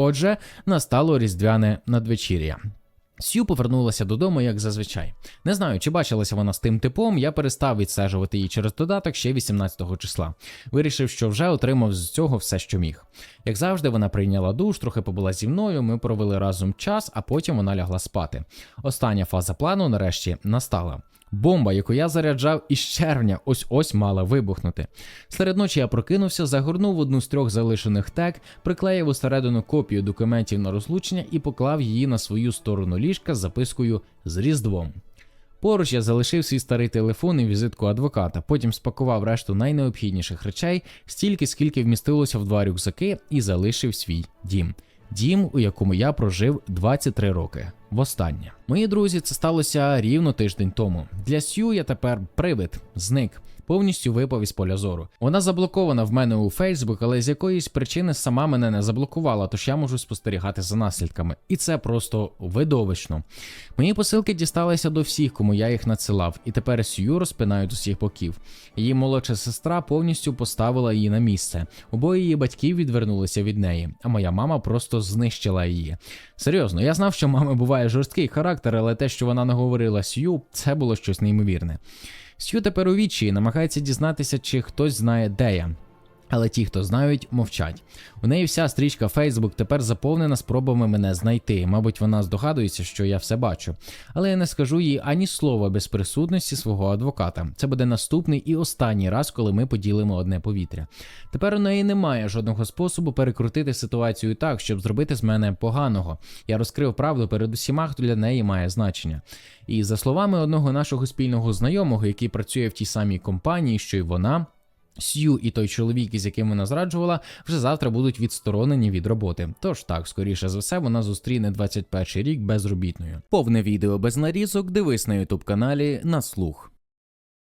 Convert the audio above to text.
Отже, настало різдвяне надвечір'я. Сью повернулася додому, як зазвичай. Не знаю, чи бачилася вона з тим типом, я перестав відстежувати її через додаток ще 18-го числа. Вирішив, що вже отримав з цього все, що міг. Як завжди, вона прийняла душ, трохи побула зі мною, ми провели разом час, а потім вона лягла спати. Остання фаза плану нарешті настала. Бомба, яку я заряджав із червня, ось ось мала вибухнути. Серед ночі я прокинувся, загорнув одну з трьох залишених тег, приклеїв усередину копію документів на розлучення і поклав її на свою сторону ліжка з запискою з Різдвом. Поруч я залишив свій старий телефон і візитку адвоката, потім спакував решту найнеобхідніших речей, стільки скільки вмістилося в два рюкзаки, і залишив свій дім. Дім, у якому я прожив 23 роки. Востаннє. Мої друзі, це сталося рівно тиждень тому. Для Сью я тепер привид, зник. Повністю випав із поля зору. Вона заблокована в мене у Фейсбук, але з якоїсь причини сама мене не заблокувала, тож я можу спостерігати за наслідками. І це просто видовищно. Мої посилки дісталися до всіх, кому я їх надсилав, і тепер Сью розпинають усіх боків. Її молодша сестра повністю поставила її на місце. Обоє її батьків відвернулися від неї, а моя мама просто знищила її. Серйозно, я знав, що мами буває жорсткий характер, але те, що вона не говорила Сью, це було щось неймовірне. Сью тепер у вічі намагається дізнатися, чи хтось знає, де я. Але ті, хто знають, мовчать. У неї вся стрічка Facebook тепер заповнена спробами мене знайти. Мабуть, вона здогадується, що я все бачу. Але я не скажу їй ані слова без присутності свого адвоката. Це буде наступний і останній раз, коли ми поділимо одне повітря. Тепер у неї немає жодного способу перекрутити ситуацію так, щоб зробити з мене поганого. Я розкрив правду перед усіма, хто для неї має значення. І за словами одного нашого спільного знайомого, який працює в тій самій компанії, що й вона. Сью і той чоловік, із яким вона зраджувала, вже завтра будуть відсторонені від роботи. Тож так, скоріше за все, вона зустріне 21 рік безробітною. Повне відео без нарізок дивись на ютуб каналі на слух.